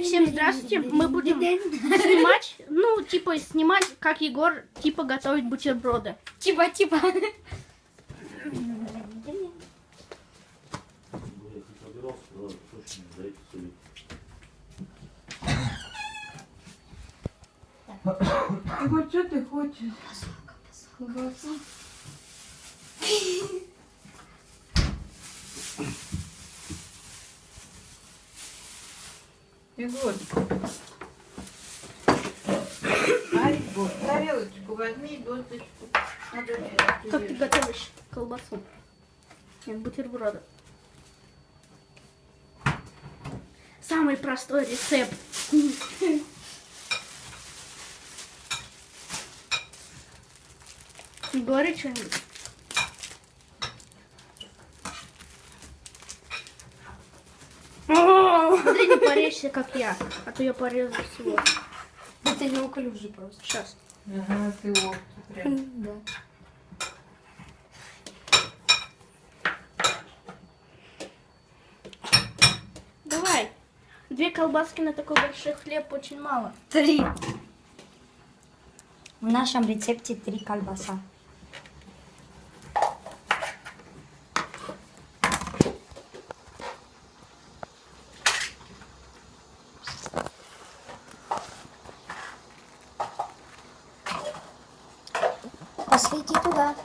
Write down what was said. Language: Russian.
Всем здравствуйте. Мы будем снимать, ну, типа, снимать, как Егор, типа, готовит бутерброды. Типа, типа. Ты вот что ты хочешь? Колбасу? Егор. Альбо, тарелочку возьми, досочку. Надо Как ты готовишь колбасу? Нет, бутерброды. Самый простой рецепт. Говори что-нибудь. Смотри, не порежься, как я, а то я порезал всего. Это неуклюжий просто. Сейчас. Ага, ты ловкий прям. Да. Давай. Две колбаски на такой большой хлеб очень мало. Три. В нашем рецепте три колбаса. Mas fique cuidado.